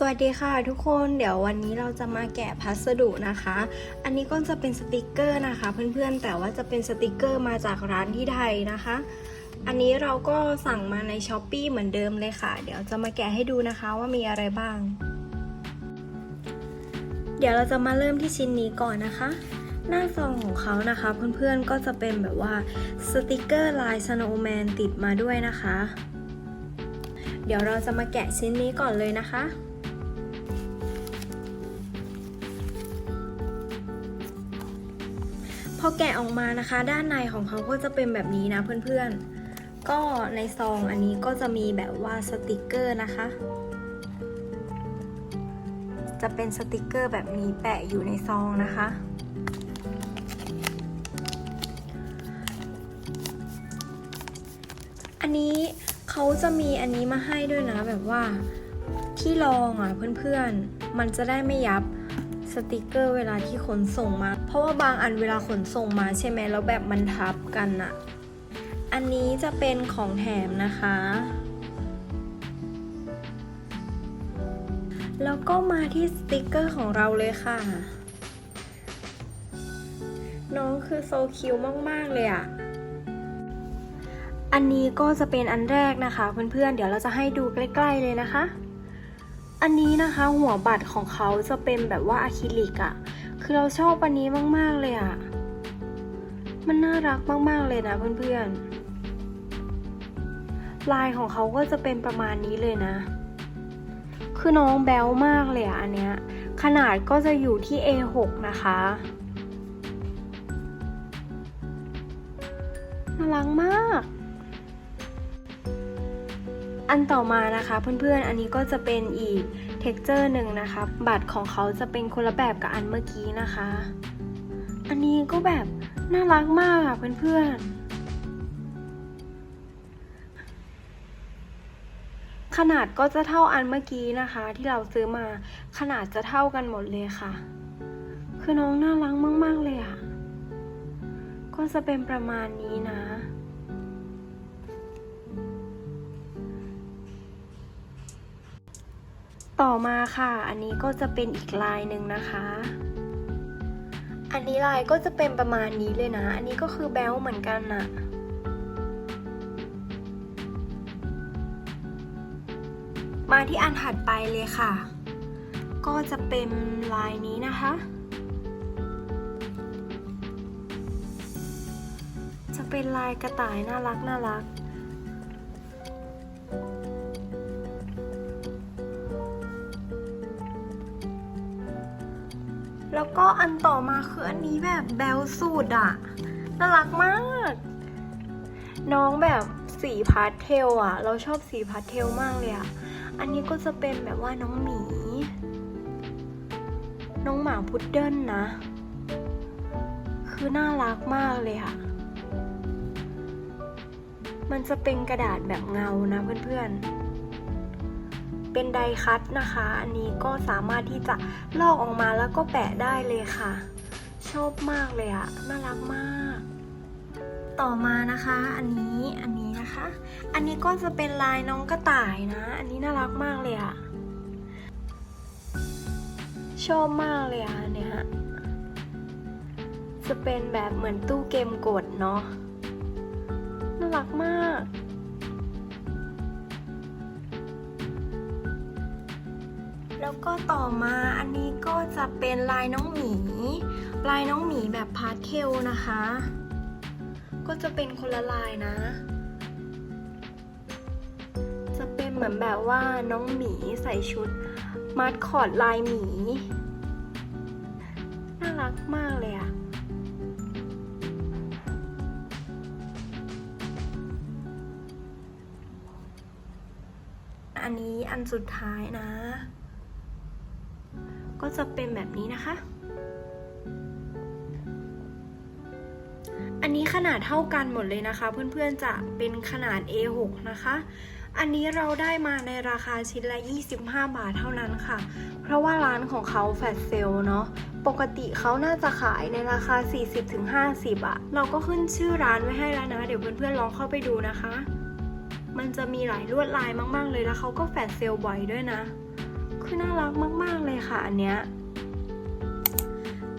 สวัสดีค่ะทุกคนเดี๋ยววันนี้เราจะมาแกะพัสดุนะคะ อันนี้ก็จะเป็นสติกเกอร์นะคะ เพื่อนๆแต่ว่าจะเป็นสติกเกอร์มาจากร้านที่ไทยนะคะ อันนี้เราก็สั่งมาในช้อปปีเหมือนเดิมเลยค่ะ เดี๋ยวจะมาแกะให้ดูนะคะว่ามีอะไรบ้าง เดี๋ยวเราจะมาเริ่มที่ชิ้นนี้ก่อนนะคะ หน้าซองของเขานะคะ เพื่อนๆก็จะเป็นแบบว่าสติกเกอร์ลายสโนว์แมนติดมาด้วยนะคะ เดี๋ยวเราจะมาแกะชิ้นนี้ก่อนเลยนะคะ อแกะออกมานะคะ ด้านในของเขาก็จะเป็นแบบนี้นะเพื่อนๆ ก็ในซองอันนี้ก็จะมีแบบว่าสติกเกอร์นะคะ จะเป็นสติกเกอร์แบบนี้แปะอยู่ในซองนะคะ อันนี้เขาจะมีอันนี้มาให้ด้วยนะแบบว่าที่รองอะเพื่อนๆ มันจะได้ไม่ยับ สติกเกอร์เวลาที่ขนส่งมา เพราะว่าบางอันเวลาขนส่งมาใช่ไหมแล้วแบบมันทับกันอะอันนี้จะเป็นของแถมนะคะ แล้วก็มาที่สติกเกอร์ของเราเลยค่ะ น้องคือโซคิวมาก ๆ เลยอะอันนี้ก็จะเป็นอันแรกนะคะ เพื่อนๆเดี๋ยวเราจะให้ดูใกล้ ๆ เลยนะคะ อันนี้นะคะหัวบัตรของเขาจะเป็นแบบว่าอะคริลิกอะคือเราชอบอันนี้มาก ๆ เลยอะมันน่ารักมาก ๆ เลยนะเพื่อนๆ ลายของเขาก็จะเป็นประมาณนี้เลยนะ คือน้องแบลมากเลยอะอันเนี้ย ขนาดก็จะอยู่ที่ A6 นะคะน่ารักมาก อันต่อมานะคะเพื่อนๆ อันนี้ก็จะเป็นอีกเท็กเจอร์หนึ่งนะคะ บัตรของเขาจะเป็นคนละแบบกับอันเมื่อกี้นะคะ อันนี้ก็แบบน่ารักมากอะเพื่อนๆ ขนาดก็จะเท่าอันเมื่อกี้นะคะ ที่เราซื้อมาขนาดจะเท่ากันหมดเลยค่ะ คือน้องน่ารักมากๆเลยอะก็จะเป็นประมาณนี้นะ ต่อมาค่ะ อันนี้ก็จะเป็นอีกลายหนึ่งนะคะ อันนี้ลายก็จะเป็นประมาณนี้เลยนะ อันนี้ก็คือแบลเหมือนกันน่ะมาที่อันถัดไปเลยค่ะ ก็จะเป็นลายนี้นะคะ จะเป็นลายกระต่ายน่ารักน่ารัก แล้วก็อันต่อมาคืออันนี้แบบแบลสูดอะน่ารักมาก น้องแบบสีพาสเทลอะเราชอบสีพาสเทลมากเลยอะอันนี้ก็จะเป็นแบบว่าน้องหมี น้องหมาพุดเดิ้ลนะ คือน่ารักมากเลยอะมันจะเป็นกระดาษแบบเงานะเพื่อนๆ เป็นไดคัตนะคะ อันนี้ก็สามารถที่จะลอกออกมาแล้วก็แปะได้เลยค่ะ ชอบมากเลยอะน่ารักมาก ต่อมานะคะ อันนี้อันนี้นะคะ อันนี้ก็จะเป็นลายน้องกระต่ายนะ อันนี้น่ารักมากเลยอะชอบมากเลยอะอันเนี่ยจะเป็นแบบเหมือนตู้เกมกดเนาะน่ารักมาก แล้วก็ต่อมาอันนี้ก็จะเป็นลายน้องหมี ลายน้องหมีแบบพาสเทลนะคะ ก็จะเป็นคนละลายนะ จะเป็นเหมือนแบบว่าน้องหมีใส่ชุดมาสคอตลายหมี น่ารักมากเลยอะอันนี้อันสุดท้ายนะ ก็จะเป็นแบบนี้นะคะ อันนี้ขนาดเท่ากันหมดเลยนะคะ เพื่อนๆจะเป็นขนาด A6 นะคะ อันนี้เราได้มาในราคาชิ้นละ 25 บาทเท่านั้นค่ะ เพราะว่าร้านของเขาแฟลชเซลเนาะปกติเขาน่าจะขายในราคา 40-50อะเราก็ขึ้นชื่อร้านไว้ให้แล้วนะ เดี๋ยวเพื่อนๆลองเข้าไปดูนะคะ มันจะมีหลายลวดลายมากๆเลยแล้วเขาก็แฟลชเซลบ่อยด้วยนะ คือน่ารักมาก ๆ เลยค่ะอันเนี้ย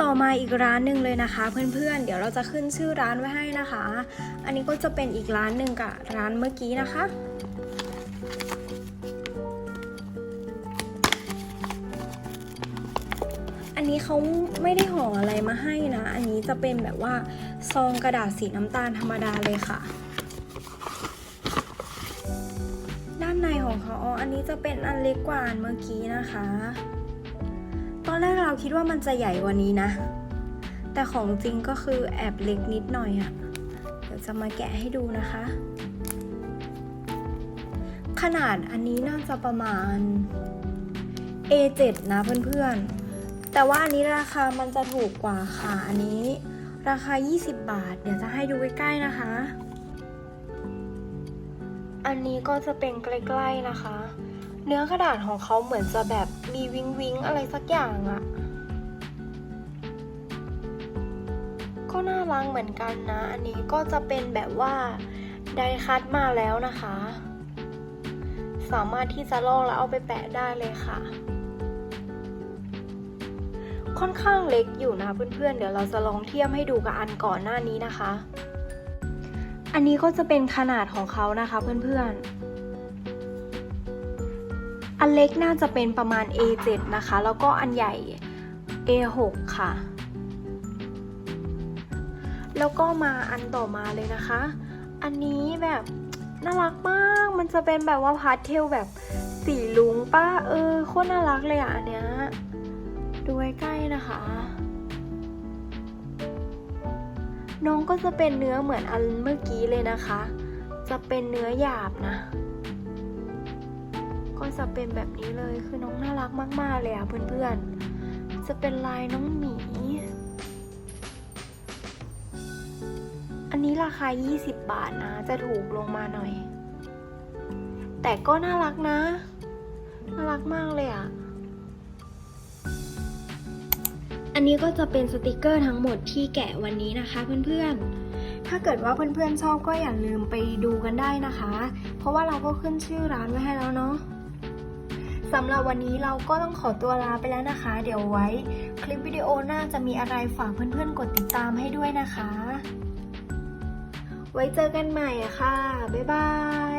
ต่อมาอีกร้านหนึ่งเลยนะคะ เพื่อนๆ เดี๋ยวเราจะขึ้นชื่อร้านไว้ให้นะคะ อันนี้ก็จะเป็นอีกร้านหนึ่งกับร้านเมื่อกี้นะคะ อันนี้เขาไม่ได้ห่ออะไรมาให้นะ อันนี้จะเป็นแบบว่าซองกระดาษสีน้ำตาลธรรมดาเลยค่ะ ในของเขาอ๋ออันนี้จะเป็นอันเล็กกว่าอันเมื่อกี้นะคะ ตอนแรกเราคิดว่ามันจะใหญ่กว่านี้นะ แต่ของจริงก็คือแอบเล็กนิดหน่อยอะเดี๋ยวจะมาแกะให้ดูนะคะ ขนาดอันนี้น่าจะประมาณ A7 นะเพื่อนๆ แต่ว่าอันนี้ราคามันจะถูกกว่าค่ะ อันนี้ราคา 20 บาท เดี๋ยวจะให้ดูใกล้ๆนะคะ อันนี้ก็จะเป็นใกล้ๆนะคะ เนื้อกระดาษของเขาเหมือนจะแบบมีวิงวิงอะไรสักอย่างอะก็น่ารักเหมือนกันนะ อันนี้ก็จะเป็นแบบว่าไดคัตมาแล้วนะคะ สามารถที่จะลอกแล้วเอาไปแปะได้เลยค่ะ ค่อนข้างเล็กอยู่นะเพื่อนๆ เดี๋ยวเราจะลองเทียบให้ดูกับอันก่อนหน้านี้นะคะ อันนี้ก็จะเป็นขนาดของเขานะคะเพื่อนๆ อันเล็กน่าจะเป็นประมาณ A7 นะคะ แล้วก็อันใหญ่ A6 ค่ะ แล้วก็มาอันต่อมาเลยนะคะ อันนี้แบบน่ารักมาก มันจะเป็นแบบว่าพาสเทลแบบสีลุงป้าเออโคตรน่ารักเลยอะอันเนี้ย ดูใกล้ๆนะคะ น้องก็จะเป็นเนื้อเหมือนอันเมื่อกี้เลยนะคะ จะเป็นเนื้อหยาบนะ ก็จะเป็นแบบนี้เลยคือน้องน่ารักมาก ๆ เลยอะเพื่อนๆ จะเป็นลายน้องหมี อันนี้ราคา 20 บาทนะ จะถูกลงมาหน่อย แต่ก็น่ารักนะ น่ารักมากเลยอะ อันนี้ก็จะเป็นสติกเกอร์ทั้งหมดที่แกะวันนี้นะคะเพื่อนๆ ถ้าเกิดว่าเพื่อนๆชอบก็อย่าลืมไปดูกันได้นะคะ เพราะว่าเราก็ขึ้นชื่อร้านไว้ให้แล้วเนาะสำหรับวันนี้เราก็ต้องขอตัวลาไปแล้วนะคะ เดี๋ยวไว้คลิปวิดีโอหน้าจะมีอะไรฝากเพื่อนๆ กดติดตามให้ด้วยนะคะ ไว้เจอกันใหม่อะค่ะ บ๊ายบาย